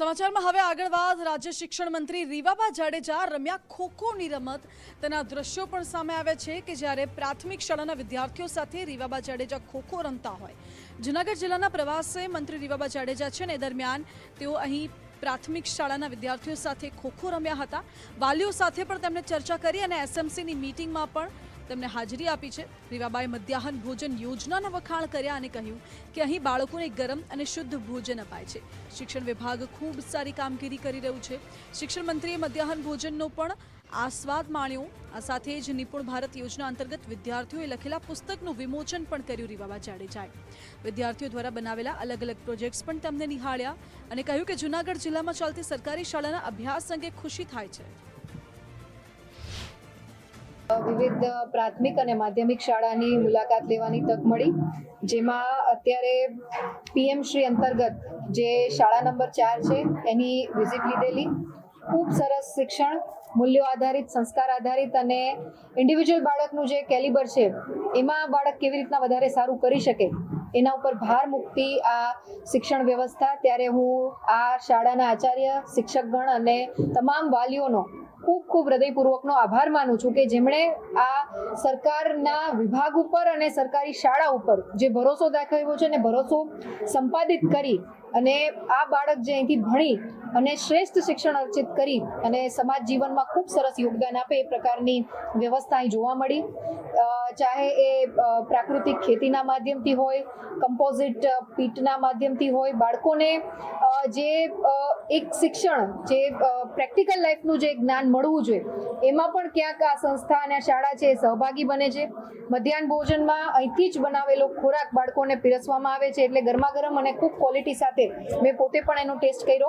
સમાચારમાં હવે આગળ વાત. રાજ્ય શિક્ષણ મંત્રી રીવાબા જાડેજા રમ્યા ખોખોની રમત. તેના દ્રશ્યો પણ સામે આવે છે કે જ્યારે પ્રાથમિક શાળાના વિદ્યાર્થીઓ સાથે રીવાબા જાડેજા ખોખો રમતા હોય. જૂનાગઢ જિલ્લાના પ્રવાસે મંત્રી રીવાબા જાડેજા છે ને દરમિયાન તેઓ અહીં પ્રાથમિક શાળાના વિદ્યાર્થીઓ સાથે ખોખો રમ્યા હતા. વાલીઓ સાથે પણ તેમણે ચર્ચા કરી અને એસએમસીની મીટિંગમાં પણ તેમને હાજરી આપી છે. રીવાબાએ મધ્યાહન ભોજન યોજનાના વખાણ કર્યા અને કહ્યું કે અહીં બાળકોને ગરમ અને શુદ્ધ ભોજન અપાય છે. શિક્ષણ વિભાગ ખૂબ સારી કામગીરી કરી રહ્યું છે. શિક્ષણ મંત્રીએ મધ્યાહન ભોજનનો પણ આસ્વાદ માણ્યો. આ સાથે જ નિપુણ ભારત યોજના અંતર્ગત વિદ્યાર્થીઓએ લખેલા પુસ્તકનું વિમોચન પણ કર્યું રીવાબા જાડેજાએ. વિદ્યાર્થીઓ દ્વારા બનાવેલા અલગ અલગ પ્રોજેક્ટ્સ પણ તેમને નિહાળ્યા અને કહ્યું કે જૂનાગઢ જિલ્લામાં ચાલતી સરકારી શાળાના અભ્યાસ અંગે ખુશી થાય છે. વિવિધ પ્રાથમિક અને માધ્યમિક શાળાની મુલાકાત લેવાની તક મળી, જેમાં અત્યારે પીએમ શ્રી અંતર્ગત જે શાળા નંબર ચાર છે, એની વિઝિટ લીધેલી. ખૂબ સરસ શિક્ષણ, મૂલ્યો આધારિત, સંસ્કાર આધારિત અને ઇન્ડિવિજ્યુઅલ બાળકનું જે કેલિબર છે, એમાં બાળક કેવી રીતના વધારે સારું કરી શકે, એના ઉપર ભાર મૂકતી આ શિક્ષણ વ્યવસ્થા. ત્યારે હું આ શાળાના આચાર્ય, શિક્ષકગણ અને તમામ વાલીઓનો ખૂબ ખૂબ હૃદયપૂર્વકનો આભાર માનું છું કે જેમણે આ સરકારના વિભાગ ઉપર અને સરકારી શાળા ઉપર જે ભરોસો દાખવ્યો છે અને ભરોસો સંપાદિત કરી અને આ બાળક જે અહીંથી ભણી અને શ્રેષ્ઠ શિક્ષણ અર્ચિત કરી અને સમાજ જીવનમાં ખૂબ સરસ યોગદાન આપે એ પ્રકારની વ્યવસ્થા અહીં જોવા મળી. ચાહે એ પ્રાકૃતિક ખેતીના માધ્યમથી હોય, કમ્પોઝિટ પીટના માધ્યમથી હોય, બાળકોને જે એક શિક્ષણ, જે પ્રેક્ટિકલ લાઈફનું જે જ્ઞાન મળવું જોઈએ, એમાં પણ ક્યાંક આ સંસ્થા અને શાળા છે એ સહભાગી બને છે. મધ્યાહન ભોજનમાં અહીંથી જ બનાવેલો ખોરાક બાળકોને પીરસવામાં આવે છે એટલે ગરમા ગરમ અને ખૂબ ક્વોલિટી મેં પોતે પણ એનો ટેસ્ટ કર્યો.